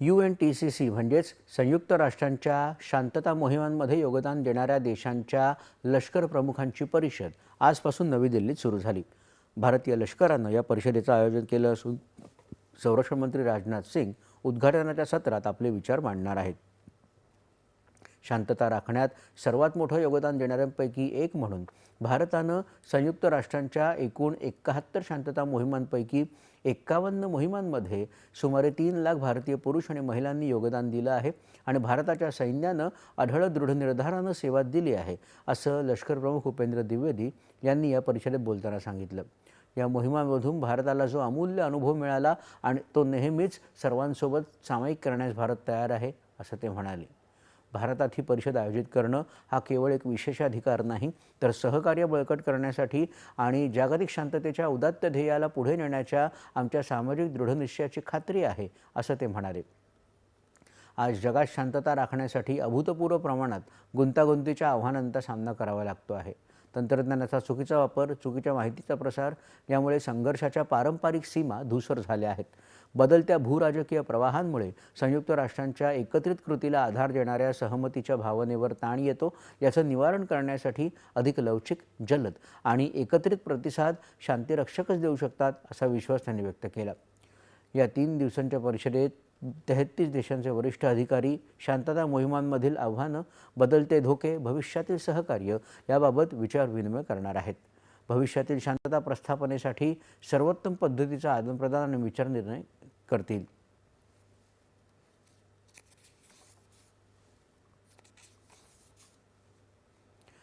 U N T C C म्हणजेच संयुक्त राष्ट्रांच्या शांतता मोहिमांमध्ये योगदान देणाऱ्या देशांच्या लष्कर प्रमुखांची परिषद आजपासून नवी दिल्लीत सुरू झाली. भारतीय लष्करानं या परिषदेचं आयोजन केलं असून संरक्षण मंत्री राजनाथ सिंग उद्घाटनाच्या सत्रात आपले विचार मांडणार आहेत. शांतता राखण्यात सर्वात मोठं योगदान देणाऱ्यांपैकी एक म्हणून भारतानं संयुक्त राष्ट्रांच्या एकूण एकाहत्तर शांतता मोहिमांपैकी एक्कावन्न मोहिमांमध्ये सुमारे तीन लाख भारतीय पुरुष आणि महिलांनी योगदान दिलं आहे आणि भारताच्या सैन्यानं आढळ दृढ निर्धारानं सेवा दिली आहे असं लष्कर प्रमुख उपेंद्र द्विवेदी यांनी या परिषदेत बोलताना सांगितलं. या मोहिमांमधून भारताला जो अमूल्य अनुभव मिळाला आणि तो नेहमीच सर्वांसोबत सामायिक करण्यास भारत तयार आहे असं ते म्हणाले. भारतात ही परिषद आयोजित करणं हा केवळ एक विशेषाधिकार नाही तर सहकार्य बळकट करण्यासाठी आणि जागतिक शांततेच्या उदात्त ध्येयाला पुढे नेण्याच्या आमच्या सामाजिक दृढनिश्चयाची खात्री आहे असं ते म्हणाले. आज जगात शांतता राखण्यासाठी अभूतपूर्व प्रमाणात गुंतागुंतीच्या आव्हानांचा सामना करावा लागतो आहे. तंत्रज्ञानाचा चुकीचा वापर चुकीच्या माहितीचा प्रसार यामुळे संघर्षाच्या पारंपरिक सीमा धूसर झाल्या आहेत. बदलत्या भूराजकीय प्रवाहांमुळे संयुक्त राष्ट्रांच्या एकत्रित कृतीला आधार देणाऱ्या सहमतीच्या भावनेवर ताण येतो याचं निवारण करण्यासाठी अधिक लवचिक जलद आणि एकत्रित प्रतिसाद शांतिरक्षकच देऊ शकतात असा विश्वास त्यांनी व्यक्त केला. या तीन दिवसांच्या परिषदेत तेहतीस देशांचे वरिष्ठ अधिकारी शांतता मोहिमांमधील आव्हानं बदलते धोके भविष्यातील सहकार्य याबाबत विचारविनिमय करणार आहेत. भविष्यातील शांतता प्रस्थापनेसाठी सर्वोत्तम पद्धतीचा आदानप्रदान आणि विचार निर्णय करतील.